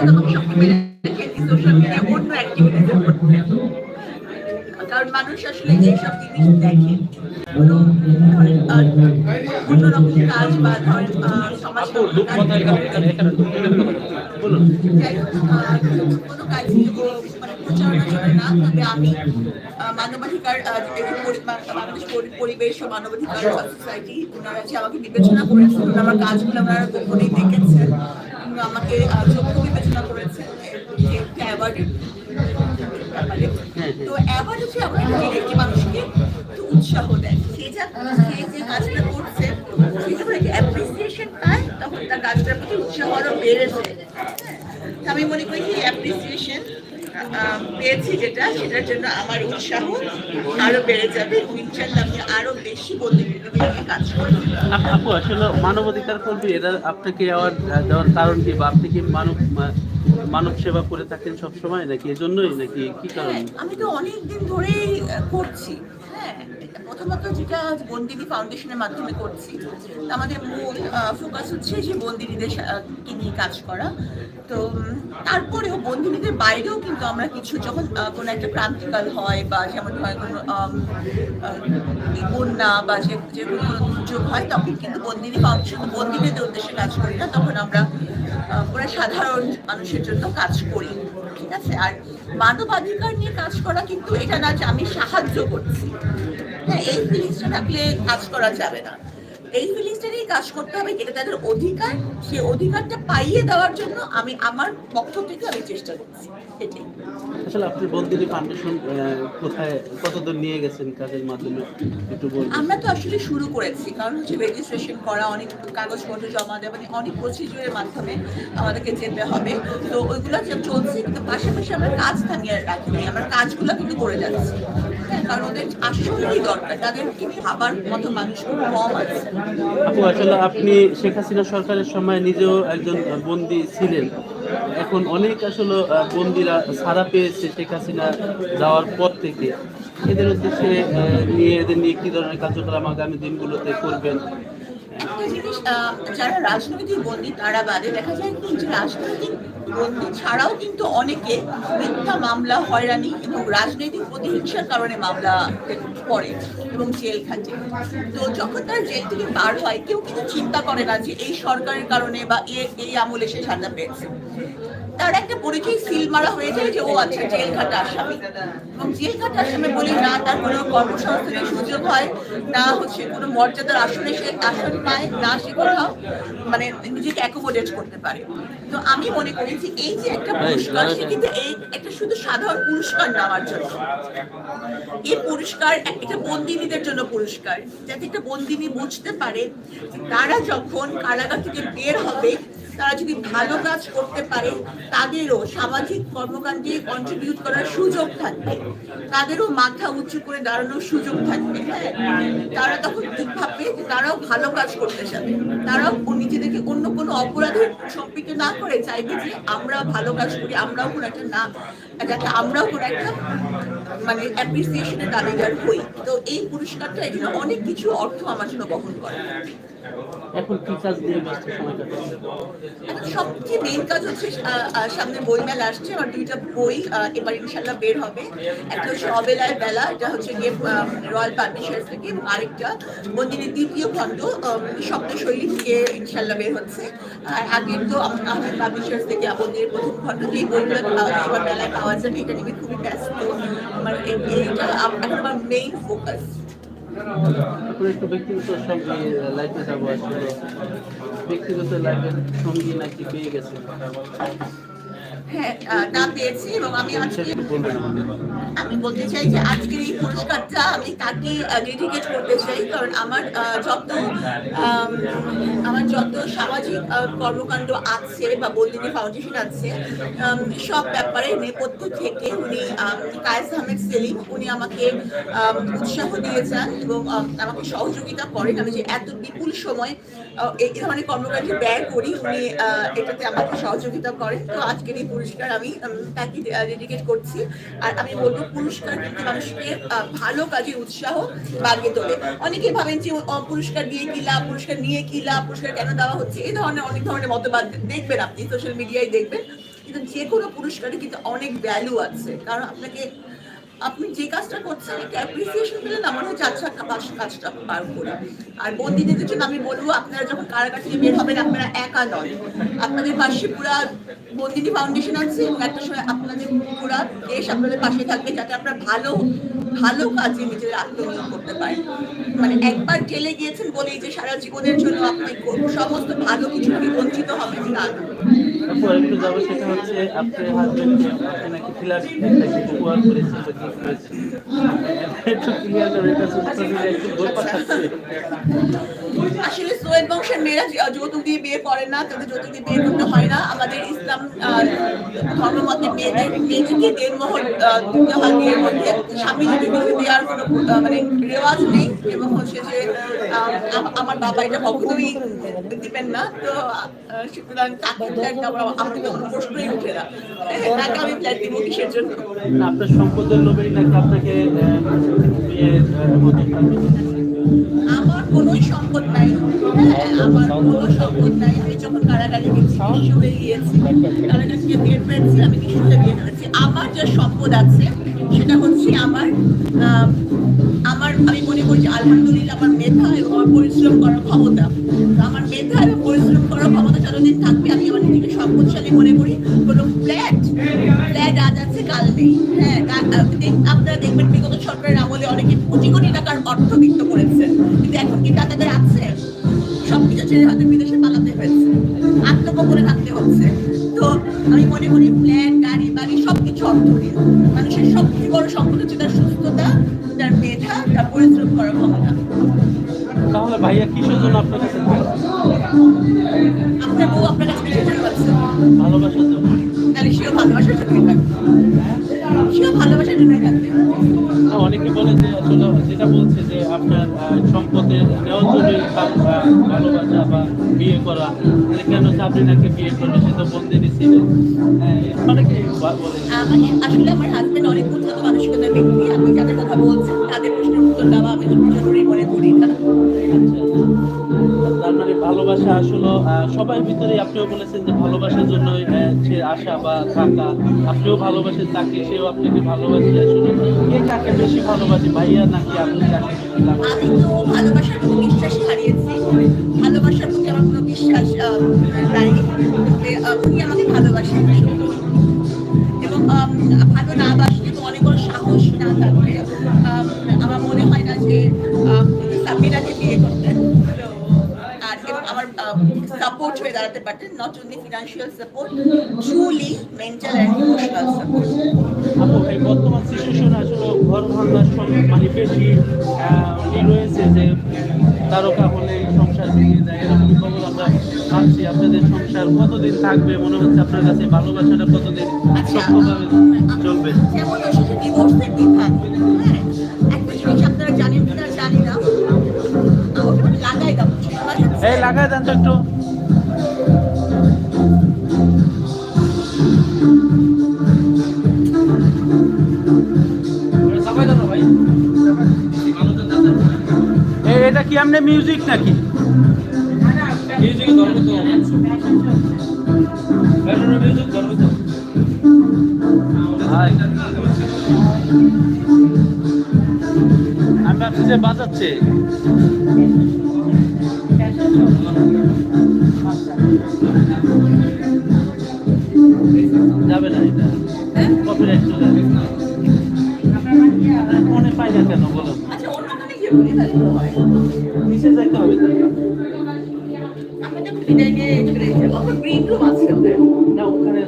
হয়তো আমাকে সবকে মেনে রেখেছি সোশ্যাল মিডিয়া অন্য অ্যাক্টিভিটিতে করতে কারণ মানুষ আসলে জিনিস দেখে অন্যরকম কাজ বা ধরেন সমাজ কোনো মানে না আমি মানবাধিকার বাংলাদেশ পরিবেশ ও মানবাধিকার সোসাইটি ওনারা যে আমাকে বিবেচনা করেছেন আমার কাজগুলো ওনারা গোপনেই দেখেছেন। আমাকে যোগ্য বিবেচনা করেছেন একটা অ্যাওয়ার্ডের ব্যাপারে। তো অ্যাওয়ার্ড হচ্ছে এমন একটা মানুষকে উৎসাহ দেয়। সে যা সে যে কাজটা করছে সে যখন একটা অ্যাপ্রিসিয়েশন পায় তখন তার কাজটার প্রতি উৎসাহ আরও বেড়ে যায় আমি মনে করি সেই অ্যাপ্রিসিয়েশন পেয়েছি যেটা সেটার জন্য আমার উৎসাহ আরও বেড়ে যাবে ইনশাল্লাহ আমি আরও বেশি বলতে কাজ করব। আপু আসলে মানবাধিকার কর্মী এরা আপনাকে আবার দেওয়ার কারণ কি বা আপনি কি মানব মানব সেবা করে থাকেন সবসময় নাকি এজন্যই নাকি কি কারণ? হ্যাঁ, আমি তো অনেক দিন ধরেই করছি। হ্যাঁ প্রথমত যেটা বন্দিনী ফাউন্ডেশনের মাধ্যমে করছি, আমাদের মূল ফোকাস হচ্ছে যে বন্দিনীদের নিয়ে কাজ করা। তো তারপরেও বন্দিনীদের বাইরেও কিন্তু আমরা কিছু যখন কোনো একটা ক্রান্তিকাল হয় বা যেমন হয় কোনো বন্যা বা যে যে কোনো দুর্যোগ হয়, তখন কিন্তু বন্দিনী ফাউন্ডেশন বন্দিনীদের উদ্দেশ্যে কাজ করি না। তখন আমরা পুরো সাধারণ মানুষের জন্য কাজ করি। আছে। আর মানবাধিকার নিয়ে কাজ করা কিন্তু এটা না যে আমি সাহায্য করছি। হ্যাঁ এই জিনিসটা থাকলে কাজ করা যাবে না। এই ফিলিংসটা নিয়ে কাজ করতে হবে এটা তাদের অধিকার সেই অধিকারটা পাইয়ে দেওয়ার জন্য আমি আমার পক্ষ থেকে আমি চেষ্টা করছি। আসলে আপনি বন্দিনী ফাউন্ডেশন কোথায় কতদূর নিয়ে গেছেন কাজের মাধ্যমে? একটু বলবেন। আমরা তো আসলে শুরু করেছি কারণ হচ্ছে রেজিস্ট্রেশন করা অনেক কাগজপত্র জমা দেওয়া মানে অনেক প্রসিডিউরের মাধ্যমে আমাদেরকে যেতে হবে। তো ওইগুলো চলছে কিন্তু পাশাপাশি আমরা কাজ থামিয়ে রাখিনি আমরা কাজগুলো কিন্তু করে যাচ্ছি। কারণ ওদের আসলেই দরকার তাদেরকে ভাবার মতো মানুষ কম আছে। আপু আসলে আপনি শেখ হাসিনা সরকারের সময় নিজেও একজন বন্দি ছিলেন। এখন অনেক আসলে বন্দিরা ছাড়া পেয়েছে শেখ হাসিনা যাওয়ার পর থেকে। এদের উদ্দেশ্যে নিয়ে এদের নিয়ে কি ধরনের কার্যক্রম আগামী দিনগুলোতে করবেন? একটা জিনিস যারা রাজনৈতিক বন্দী তারা বাদে। দেখা যায় কি রাজনৈতিক বন্দী ছাড়াও কিন্তু অনেকে মিথ্যা মামলা হয়রানি এবং রাজনৈতিক প্রতিহিংসার কারণে মামলা করে এবং জেল খাটে। তো যখন তার জেল থেকে বার হয়, কেউ কিন্তু চিন্তা করে না যে এই সরকারের কারণে বা এই আমলে সে সাজা পেয়েছে। তার একটা পরিচয় সিল মারা যে ও আচ্ছা আসামি। এবং আসামি বলে না তার কোনো কর্মসংস্থানের সুযোগ হয় না হচ্ছে কোনো মর্যাদার আসনে সে আসন পায় না সে কোথাও মানে নিজেকে অ্যাকোমোডেট করতে পারে। তো আমি মনে করি যে এই যে একটা পুরস্কার সে কিন্তু এই একটা শুধু সাধারণ পুরস্কার নেওয়ার জন্য। এই পুরস্কার একটা বন্দিনীদের জন্য পুরস্কার যাতে একটা বন্দিনী বুঝতে পারে তারা যখন কারাগার থেকে বের হবে তারা যদি ভালো কাজ করতে পারে, তাদেরও সামাজিক কর্মকাণ্ডে কন্ট্রিবিউট করার সুযোগ থাকবে। তাদেরও মাথা উঁচু করে দাঁড়ানোর সুযোগ থাকবে হ্যাঁ? তারা তখন ভাববে যে তারাও ভালো কাজ করতে চাবে। তারাও নিজেদেরকে অন্য কোনো অপরাধের সম্পৃক্ত না করে চাইবে যে আমরা ভালো কাজ করি, আমরাও কোনো একটা না, যাতে আমরাও কোনো একটা মানে অ্যাপ্রিসিয়েশনের দাবিদার হই। তো এই পুরস্কারটা এখানে অনেক কিছু অর্থ আমার জন্য বহন করে। এখন কি কাজ নিয়ে ব্যস্ত সময় কাটাচ্ছেন? সবচেয়ে মেইন কাজ হচ্ছে সামনে বই মেলা আসছে আমার দুইটা বই এবার ইনশাল্লাহ বের হবে। একটা হচ্ছে অবেলায় বেলা, এটা হচ্ছে গিয়ে রয়্যাল পাবলিশার্স থেকে আরেকটা বন্দিনীর দ্বিতীয় খণ্ড শব্দশৈলী থেকে ইনশাল্লাহ বের হচ্ছে। আর আগে তো আহমেদ পাবলিশার্স থেকে বন্দিনীর প্রথম খণ্ড যে বইগুলো এবার মেলায় পাওয়া যাবে এটা নিয়ে খুবই ব্যস্ত। আমার এই- এইটা আমার মেইন ফোকাস এখন একটু ব্যক্তিগত সঙ্গে লাইফে যাব আসলে। ব্যক্তিগত লাইফের সঙ্গী নাকি পেয়ে গেছে? হ্যাঁ আহ, পেয়েছি এবং আমি আজকে আমাদের আমি বলতে চাই যে আজকের এই পুরস্কারটা আমি তাকে ডেডিকেট করতে চাই কারণ আমার যত আমার যত সামাজিক কর্মকাণ্ড আছে বা বন্দিনী ফাউন্ডেশন আছে সব ব্যাপারে নেপথ্য থেকে উনি কায়েস আহমেদ সেলিম উনি আমাকে আম, উৎসাহ দিয়ে যান এবং আমাকে সহযোগিতা করেন। আমি যে এত বিপুল সময় এই ধরনের কর্মকাণ্ডে ব্যয় করি উনি এটাতে আমাকে সহযোগিতা করেন। তো আজকের এই পুরস্কার আমি তাকে ডেডিকেট করছি। আর আমি বলব পুরস্কার কিন্তু মানুষকে ভালো কাজে উৎসাহ বাড়িয়ে তোলে। অনেকে ভাবেন যে পুরস্কার দিয়ে কি লাভ? পুরস্কার নিয়ে কি লাভ? পুরস্কার কেন দেওয়া হচ্ছে? এই ধরনের, অনেক ধরনের মতবাদ দেখবেন আপনি সোশ্যাল মিডিয়ায় দেখবেন। কিন্তু যে কোনো পুরস্কারে কিন্তু অনেক ভ্যালু আছে। কারণ আপনাকে আপনি যে কাজটা করছেন একটা অ্যাপ্রিসিয়েশন দিলেন আমার হচ্ছে আচ্ছা কাজ- কাজটা পার করে। আর বন্দিদের জন্য আমি বলব, আপনারা যখন কারাগার থেকে বের হবেন, আপনারা একা নন। আপনাদের পাশে পুরা বন্দিনী ফাউন্ডেশন আছে এবং একটা সময় আপনাদের পুরা দেশ আপনাদের পাশে থাকবে, যাতে আপনারা ভালো ভালো কাজে নিজেদের আত্মনিয়োগ করতে পারেন। মানে একবার জেলে গিয়েছেন বলেই যে সারা জীবনের জন্য আপনি সমস্ত ভালো কিছু বঞ্চিত হবেন তা না। একটু আসলে সোয়েদ বংশের মেয়েরা যৌতুক দিয়ে বিয়ে করে না তাদের যৌতুক দিয়ে বিয়ে করতে হয় না। আমাদের ইসলাম ধর্মমতে মেয়েদের মেয়েদেরকে দেড়মোহর আহ, দিতে হয় বিয়ের মধ্যে স্বামী যদি বিয়ে দেওয়ার কোনো মানে রেওয়াজ নেই এবং হচ্ছে যে আমার বাবা এটা কখনোই দিবেন না তো সুতরাং আমার আমাকে তো কোনো প্রশ্নই উঠে না। আমি ফ্ল্যাট দিব কিসের জন্য? আপনার সম্পদের লোভেই নাকি আপনাকে আহ, বিয়ের আহ, মধ্যে আমার কোনো সম্পদ নাই। হ্যাঁ, আমার কোনো সম্পদ নাই। আমি যখন কারাগারে গেছি নিঃস্ব হয়ে গিয়েছি কারাগার থেকে বের পেয়েছি আমি আমার যে সম্পদ আছে সেটা হচ্ছে আমার আমার, আমি মনে করি আলহামদুলিল্লাহ আমার মেধা এবং আমার পরিশ্রম করার ক্ষমতা। আমার মেধা এবং পরিশ্রম করার ক্ষমতা যতদিন থাকবে, আমি আমার নিজেকে সম্পদশালী মনে করি। কোনো ফ্ল্যাট ফ্ল্যাট আজ আছে, কাল নেই। হ্যাঁ আপনারা দেখবেন বিগত সরকারের আমলে অনেকে কোটি কোটি টাকার অর্থবিত্ত করেছেন কিন্তু এখন কি টাকাদের আছে? সবকিছু ছেড়ে হয়তো বিদেশে পালাতে হয়েছে। আত্মগোপনে থাকতে হচ্ছে। তো আমি মনে করি ফ্ল্যাট গাড়ি বাড়ি সবকিছু অর্থহীন। মানুষের সবচেয়ে বড় সম্পদ হচ্ছে তার সুস্থতা তার মেধা তার পরিশ্রম করার ক্ষমতা। তাহলে ভাইয়া কিসের জন্য আপনার কাছে? আপনার বউ আপনার কাছে বেশি জন্য ভালোবাসার জন্য। তাহলে সেও ভালোবাসার থাকবে। সেও থাকবে অনেকে বলে যে আসলে যেটা বলছে যে আপনার সম্পদের ভালোবাসা বা বিয়ে করা। যে কেন সাবরিনাকে বিয়ে করবে সে তো বলতে দিচ্ছিল অনেকে বলে আমার আসলে আমার হাজবেন্ড অনেক উন্নত মানসিকতার ব্যক্তি। আপনি যাদের কথা বলছেন তাদের প্রশ্নের উত্তর দেওয়া আমি ভালোবাসা আসলে সবার ভিতরে আপনিও বলেছেন যে ভালোবাসার জন্য সে আশা বা থাকা। আপনিও ভালোবাসেন তাকে সেও আপনাকে ভালোবাসে। আসলে কে কাকে বেশি ভালোবাসে ভাইয়া নাকি আপনি কাকে ভালোবাসার বিশ্বাস হারিয়েছি। ভালোবাসার প্রতি আমার কোনো বিশ্বাস নাই। উনি আমাকে ভালোবাসেন এবং আম, ভালো না বাসলে তো অনেক বড় সাহস না আম, আমার মনে হয় না যে আম, সাবিনাকে বিয়ে করতেন। আমার সাপোর্ট হয়ে দাঁড়াতে পারতেন not only financial support truly mental and emotional support বর্তমান সিচুয়েশনে আসলে ঘর ভাঙার সব- মানে বেশি রয়েছে যে তারকা হলে সংসার ভেঙে যায় এরকম খবর আমরা আপনাদের সংসার কতদিন থাকবে? মনে হচ্ছে আপনার কাছে ভালোবাসাটা কতদিন আচ্ছা চলবে? যেমন ডিভোর্সের এই লাগাই দেন তো একটু এটা কি আপনি মিউজিক নাকি হাই। আমি ভাবছি যে বাজাচ্ছে যাবে না এটা। কপিরাইট চলে আসবে মনে পাই না কেন বলো। আচ্ছা নিচে যাইতে হবে তাই বিদায় নিয়ে চলে এসে গ্রিন রুম আছে না ওখানে